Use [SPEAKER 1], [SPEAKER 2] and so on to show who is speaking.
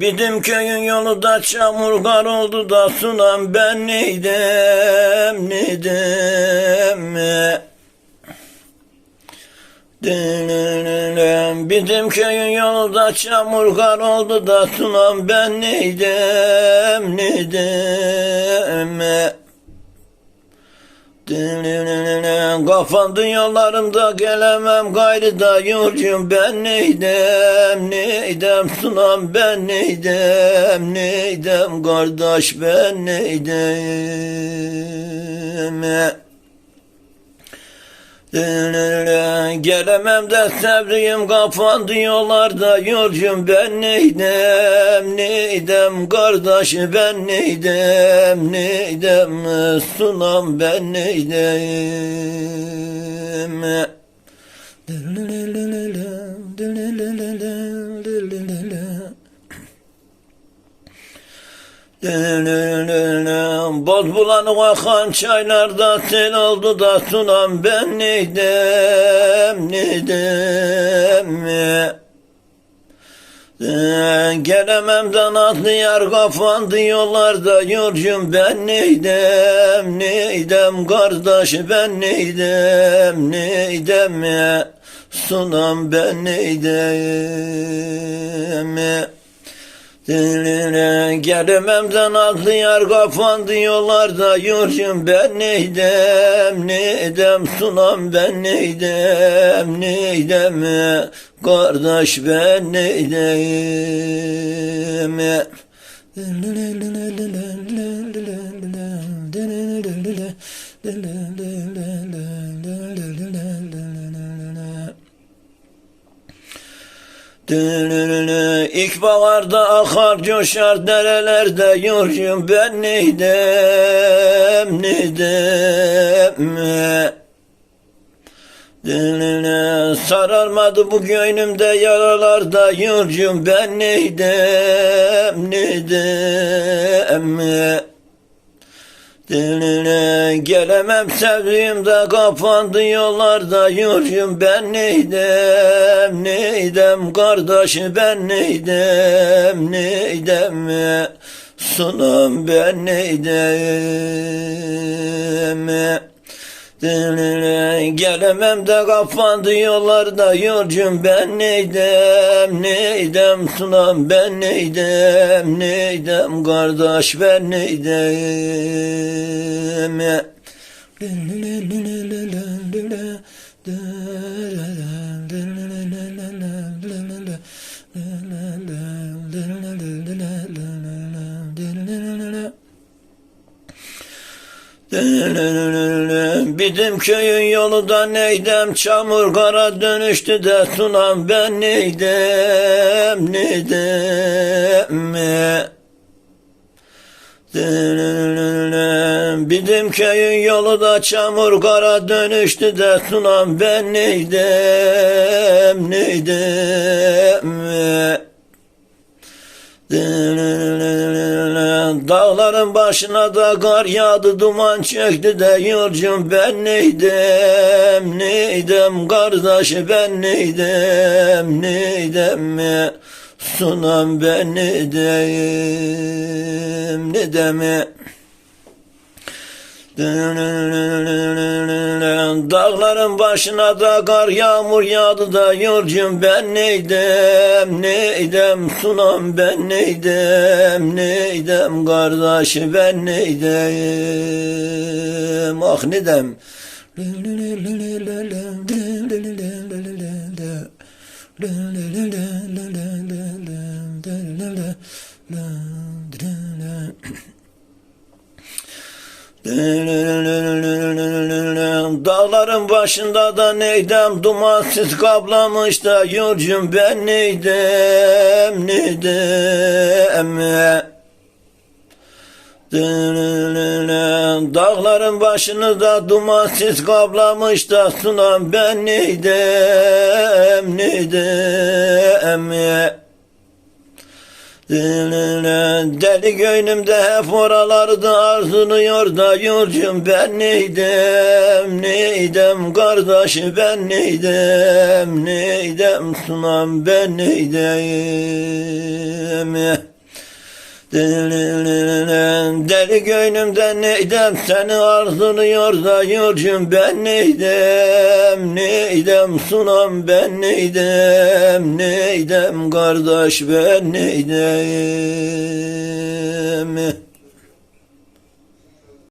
[SPEAKER 1] Bidim köyün yolu da çamur kar oldu da sunan ben neydim neydim? Bidim köyün yolu da çamur kar oldu da sunan ben neydim neydim Kapandı yollarımda gelemem gayrı da yolcum ben neydem neydem? Sunam ben neydem neydem? Kardeş ben neydem Gelemem de sebriyim kapandı yollarda yolcum ben neydem neydem? Kardeş ben neydem neydem? Sunam ben neydem Boz bulanık akan çaylarda sel oldu da sunan ben neydem neydem Gelemem de nazlı yar kafandı yollarda yolcum ben neydem neydem kardeş ben neydem neydem sunam ben neydem Gelemem de nazlı yar kafandı yollarda yolcum ben neydem neydem sunam ben neydem neydem kardeş ben neydem İlkbaharda akar coşar derelerde yolcum ben neydem neydem? Sararmadı bu göynümde yaralarda yolcum ben neydem neydem Gelemem sevdiğimde kapandı yollarda. Yolcum ben neydem neydem? Kardeşi ben neydem neydem? Sunum ben neydem Gelemem de kapandı yollarda yolcum ben neydem neydem sunam ben neydem neydem kardeş ben neydem Bidim köyün yolu da neydem? Çamur kara dönüştü de sunam ben neydem neydem Bidim köyün yolu da çamur kara dönüştü de sunam ben neydem neydem Dağların başına da kar yağdı duman çöktü de yolcum ben neydem neydem? Kardeş ben neydem neydem sunam ben neydem neydem Dağların başına da kar yağmur yağdı da yolcum ben neydem neydem sunam ben neydem neydem kardeş ben neydem ah neydem Dağların başında da neydem? Dumansız kaplamış da yolcum ben neydem? Neydem? Dağların başını da dumansız kaplamış da sunan ben neydem? Neydem Deli gönlümde hep oralarda arzuluyor da yolcum ben neydim neydim kardeş ben neydim neydim sunam ben neydim Deli gönlümden neydem seni arzuluyor da yolcum ben neydem neydem sunam ben neydem neydem kardeş ben neydem